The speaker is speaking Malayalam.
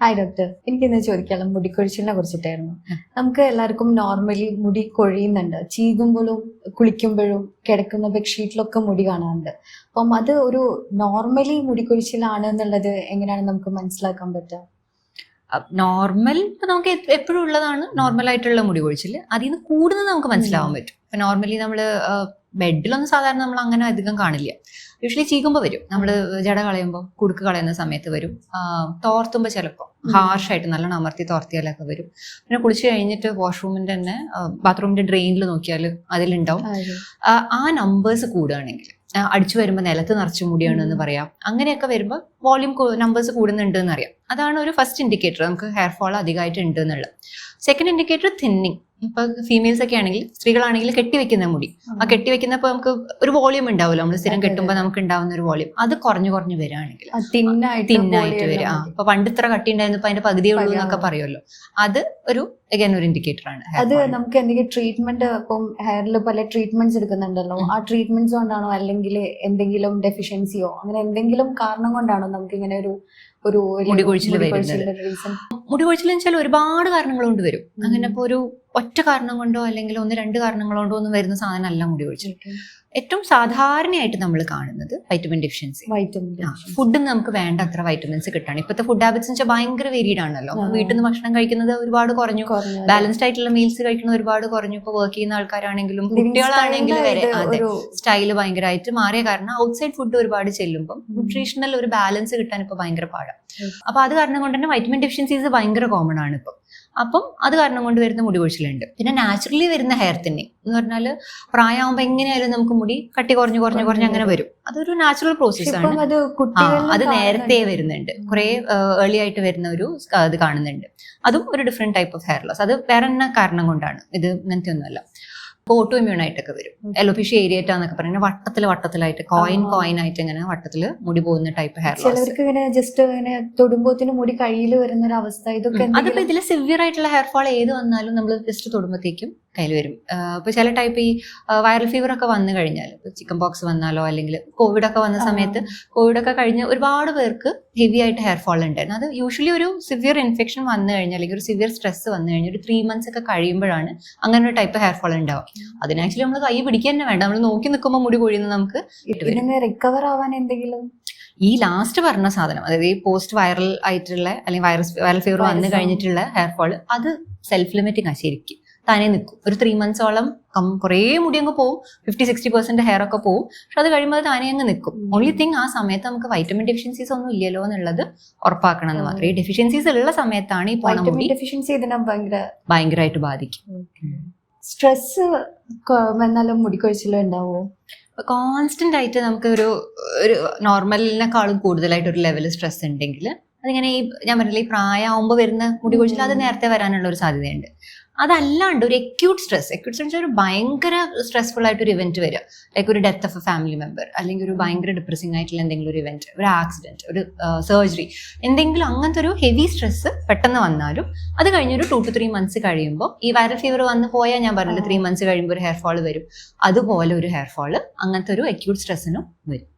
ഹായ് ഡോക്ടർ എനിക്കിന്ന് ചോദിക്കാനുള്ള മുടിക്കൊഴിച്ചിലിനെ കുറിച്ചിട്ടായിരുന്നു. ഉം. നമുക്ക് എല്ലാവർക്കും നോർമലി മുടി കൊഴിയുന്നുണ്ട്. ചീകുമ്പോഴും കുളിക്കുമ്പോഴും കിടക്കുന്ന ബെഡ്ഷീറ്റിലൊക്കെ മുടി കാണാറുണ്ട്. അപ്പം അത് ഒരു നോർമലി മുടി കൊഴിച്ചിലാണ് എന്നുള്ളത് എങ്ങനെയാണ് നമുക്ക് മനസ്സിലാക്കാൻ പറ്റുക നോർമൽ ഇപ്പൊ നമുക്ക് എപ്പോഴും ഉള്ളതാണ് നോർമൽ ആയിട്ടുള്ള മുടി കൊഴിച്ചിൽ. അതിൽ നിന്ന് കൂടുതൽ നമുക്ക് മനസ്സിലാവാൻ പറ്റും. ഇപ്പൊ നോർമലി നമ്മൾ ബെഡിലൊന്നും സാധാരണ നമ്മൾ അങ്ങനെ അധികം കാണില്ല. യൂഷ്വലി ചീകുമ്പോൾ വരും. നമ്മൾ ജട കളയുമ്പോൾ കുടുക്ക് കളയുന്ന സമയത്ത് വരും. തോർത്തുമ്പോൾ ചിലപ്പോൾ. ഹാർഷായിട്ട് നല്ല അമർത്തി തോർത്തിയാലൊക്കെ വരും. പിന്നെ കുളിച്ച് കഴിഞ്ഞിട്ട് വാഷ്റൂമിന്റെ തന്നെ ബാത്റൂമിന്റെ ഡ്രെയിനിൽ നോക്കിയാൽ അതിലുണ്ടാവും. ആ, നമ്പേഴ്സ് കൂടുകയാണെങ്കിൽ അടിച്ചു വരുമ്പോൾ നിലത്ത് നിറച്ച് മുടിയാണ് എന്ന് പറയാം. അങ്ങനെയൊക്കെ വരുമ്പോൾ വോളിയം നമ്പേഴ്സ് കൂടുന്നുണ്ട് എന്ന് അറിയാം അതാണ് ഒരു ഫസ്റ്റ് ഇൻഡിക്കേറ്റർ നമുക്ക് ഹെയർ ഫോൾ അധികമായിട്ട് ഉണ്ട് എന്നുള്ളത്. സെക്കൻഡ് ഇൻഡിക്കേറ്റർ തിന്നിങ് ഇപ്പൊ ഫീമെയിൽസ് ഒക്കെ ആണെങ്കിൽ സ്ത്രീകളാണെങ്കിൽ കെട്ടിവെക്കുന്ന മുടി. ആ കെട്ടിവെക്കുന്നപ്പോ നമുക്ക് ഒരു വോളിയം ഉണ്ടാവുമല്ലോ. നമ്മൾ സ്ഥിരം കെട്ടുമ്പോ കെട്ടുമ്പോൾ നമുക്ക് ഉണ്ടാവുന്ന ഒരു വോളിയം അത് കുറഞ്ഞു കുറഞ്ഞു വരികയാണെങ്കിൽ തിന്നായിട്ട് വരും വരിക. ആ അപ്പൊ പണ്ട് ഇത്ര കട്ടി ഉണ്ടായിരുന്നപ്പോ അതിന്റെ പകുതി ഉള്ളൂ എന്നൊക്കെ പറയുമല്ലോ. അത് ഒരു അഗൈൻ ഒരു ഇൻഡിക്കേറ്റർ ആണ്. അത് നമുക്ക് എന്തെങ്കിലും ട്രീറ്റ്മെന്റ് ഇപ്പം ഹെയറിൽ പല ട്രീറ്റ്മെന്റ്സ് എടുക്കുന്നുണ്ടല്ലോ. ആ ട്രീറ്റ്മെന്റ്സ് കൊണ്ടാണോ അല്ലെങ്കിൽ എന്തെങ്കിലും ഡെഫിഷ്യൻസിയോ അങ്ങനെ എന്തെങ്കിലും കാരണം കൊണ്ടാണോ നമുക്ക് ഇങ്ങനെ ഒരു ഒരു മുടി കൊഴിച്ചിൽ വരുന്നത്. മുടി കൊഴിച്ചിൽ വെച്ചാൽ ഒരുപാട് കാരണങ്ങൾ കൊണ്ട് വരും. അങ്ങനെ ഇപ്പൊ ഒരു ഒറ്റ കാരണം കൊണ്ടോ അല്ലെങ്കിൽ ഒന്ന് രണ്ട് കാരണങ്ങൾ കൊണ്ടോ ഒന്നും വരുന്ന സാധനം അല്ല മുടി കൊഴിച്ചിൽ. ഏറ്റവും സാധാരണയായിട്ട് നമ്മൾ കാണുന്നത് വൈറ്റമിൻ ഡെഫിഷ്യൻസി വൈറ്റമിൻ ഫുഡ് നമുക്ക് വേണ്ട അത്ര വൈറ്റമിൻസ് കിട്ടാണ്. ഇപ്പോഴത്തെ ഫുഡ് ഹാബിറ്റ്സ് വെച്ചാൽ ഭയങ്കര വേരിയഡ് ആണല്ലോ. വീട്ടിൽ നിന്ന് ഭക്ഷണം കഴിക്കുന്നത് ഒരുപാട് കുറഞ്ഞു. ബാലൻസ്ഡ് ആയിട്ടുള്ള മീൽസ് കഴിക്കുന്നത് ഒരുപാട് കുറഞ്ഞു. ഇപ്പൊ വർക്ക് ചെയ്യുന്ന ആൾക്കാരാണെങ്കിലും കുട്ടികളാണെങ്കിലും വരെ അതെ സ്റ്റൈൽ സ്റ്റൈൽ ഭയങ്കരമായിട്ട് മാറിയ കാരണം ഔട്ട്സൈഡ് ഫുഡ് ഒരുപാട് ചെല്ലുമ്പോൾ ന്യൂട്രീഷണൽ ഒരു ബാലൻസ് കിട്ടാൻ ഇപ്പൊ ഭയങ്കര പാടാണ് അപ്പോൾ അപ്പൊ അത് കാരണം കൊണ്ട് തന്നെ വൈറ്റമിൻ ഡെഫിഷ്യൻസീസ് ഭയങ്കര കോമൺ ആണ് ഇപ്പം. അപ്പം അത് കാരണം കൊണ്ട് വരുന്ന മുടി കൊഴിച്ചിലുണ്ട്. പിന്നെ നാച്ചുറലി വരുന്ന ഹെയർ തന്നെ. എന്ന് പറഞ്ഞാൽ പ്രായമാകുമ്പോൾ എങ്ങനെയായാലും നമുക്ക് മുടി കട്ടി കുറഞ്ഞു കുറഞ്ഞു കുറഞ്ഞ് അങ്ങനെ വരും. അതൊരു നാച്ചുറൽ പ്രോസസ് ആണ്. അത് നേരത്തെ വരുന്നുണ്ട്. കുറേ ഏർലി ആയിട്ട് വരുന്ന ഒരു അത് ഇത് കാണുന്നുണ്ട്. അതും ഒരു different type of hair loss അത് വേറെ കാരണം കൊണ്ടാണ്? ഇത് ഇങ്ങനത്തെ ഒന്നുമല്ല. ഓട്ടോ ഇമ്മ്യൂൺ ആയിട്ടൊക്കെ വരും. ഉം. എലോപിഷി ഏരിയറ്റ എന്നൊക്കെ പറയുന്നത് വട്ടത്തിൽ വട്ടത്തിലായിട്ട് കോയിൻ കോയിൻ ആയിട്ട് ഇങ്ങനെ വട്ടത്തിൽ മുടി പോകുന്ന ടൈപ്പ് ഹെയർ ചിലർക്ക് ചിലവർക്ക് ഇങ്ങനെ ജസ്റ്റ് ഇങ്ങനെ തൊടുമ്പോത്തിന് മുടി കയ്യിൽ വരുന്ന ഒരു അവസ്ഥ ഇതൊക്കെ അതിപ്പോ ഇതിൽ സിവിയർ ആയിട്ടുള്ള ഹെയർ ഫോൾ ഏത് വന്നാലും നമ്മൾ ജസ്റ്റ് തൊടുമ്പോഴത്തേക്കും കയ്യിൽ വരും. ഇപ്പൊ ചില ടൈപ്പ് ഈ വൈറൽ ഫീവർ ഒക്കെ വന്നു കഴിഞ്ഞാൽ ചിക്കൻ പോക്സ് വന്നാലോ അല്ലെങ്കിൽ കോവിഡ് ഒക്കെ വന്ന സമയത്ത് കോവിഡ് ഒക്കെ കഴിഞ്ഞ് ഒരുപാട് പേർക്ക് ഹെവി ആയിട്ട് ഹെയർ ഫോൾ ഉണ്ടായിരുന്നു. അത് യൂഷ്വലി ഒരു സിവിയർ ഇൻഫെക്ഷൻ വന്നു കഴിഞ്ഞാൽ അല്ലെങ്കിൽ ഒരു സിവിയർ സ്ട്രെസ് വന്നു കഴിഞ്ഞാൽ ഒരു ത്രീ മന്ത്സ് ഒക്കെ കഴിയുമ്പോഴാണ് അങ്ങനെ ഒരു ടൈപ്പ് ഹെയർ ഫോൾ ഉണ്ടാവുക. അതിന് ആക്ച്വലി നമ്മൾ കൈ പിടിക്കാൻ തന്നെ വേണ്ട. നമ്മൾ നോക്കി നിൽക്കുമ്പോൾ മുടി കൊഴിയുന്നത് നമുക്ക് റിക്കവർ ആവാൻ എന്തെങ്കിലും? ഈ ലാസ്റ്റ് പറഞ്ഞ സാധനം അതായത് ഈ പോസ്റ്റ് വൈറൽ ആയിട്ടുള്ള അല്ലെങ്കിൽ വൈറസ് വൈറൽ ഫീവർ വന്നു കഴിഞ്ഞിട്ടുള്ള ഹെയർ ഫോൾ അത് സെൽഫ് ലിമിറ്റിംഗ് ആ ശരിക്കും. താനേ നിൽക്കും. ഒരു ത്രീ മന്ത്സോളം കുറേ മുടി അങ്ങ് പോവും. ഫിഫ്റ്റി സിക്സ്റ്റി പെർസെന്റ് ഹെയർ ഒക്കെ പോവും. പക്ഷെ അത് കഴിയുമ്പോൾ താനേ അങ്ങ് നിൽക്കും. ഓൺലി തിങ് ആ സമയത്ത് നമുക്ക് വൈറ്റമിൻ ഡെഫിഷ്യൻസീസ് ഒന്നും ഇല്ലല്ലോ എന്നുള്ളത് ഉറപ്പാക്കണം എന്ന് മാത്രമേ ഡെഫിഷ്യൻസീസ് ഉള്ള സമയത്താണ് ഈ പോണ മുടി. വൈറ്റമിൻ ഡെഫിഷ്യൻസി ഇതിനെ ഭയങ്കര ഭയങ്കരമായിട്ട് ബാധിക്കും. സ്ട്രെസ് വന്നാലും മുടിക്കൊഴിച്ചിലും ഉണ്ടാവോ? കോൺസ്റ്റന്റ് ആയിട്ട് നമുക്ക് ഒരു ഒരു നോർമലിനെക്കാളും കൂടുതലായിട്ട് ഒരു ലെവൽ സ്ട്രെസ് ഉണ്ടെങ്കിൽ അതിങ്ങനെ ഈ ഞാൻ പറഞ്ഞില്ല ഈ പ്രായമാകുമ്പോൾ വരുന്ന മുടി കൊഴിച്ചിൽ അത്. നേരത്തെ വരാനുള്ള ഒരു സാധ്യതയുണ്ട്. അതല്ലാണ്ട് ഒരു അക്യൂട്ട് സ്ട്രെസ് അക്യൂട്ട് സ്ട്രെസ് ഒരു ഭയങ്കര സ്ട്രെസ്ഫുൾ ആയിട്ട് ഒരു ഇവന്റ് വരിക. ലൈക്ക് ഒരു death of a family member അല്ലെങ്കിൽ ഒരു ഭയങ്കര ഡിപ്രസിംഗ് ആയിട്ടുള്ള എന്തെങ്കിലും ഒരു ഇവന്റ് ഒരു ആക്സിഡന്റ് ഒരു സർജറി എന്തെങ്കിലും അങ്ങനത്തെ ഒരു ഹെവി സ്ട്രെസ് പെട്ടെന്ന് വന്നാലും അത് കഴിഞ്ഞൊരു ടു ടു ത്രീ മന്ത്സ് കഴിയുമ്പോൾ ഈ വൈറൽ ഫീവർ വന്ന് പോയാൽ ഞാൻ പറഞ്ഞില്ല ത്രീ മന്ത്സ് കഴിയുമ്പോൾ ഒരു ഹെയർ ഫോൾ വരും. അതുപോലെ ഒരു ഹെയർ ഫോൾ അങ്ങനത്തെ ഒരു അക്യൂട്ട് സ്ട്രെസ്സിനും വരും.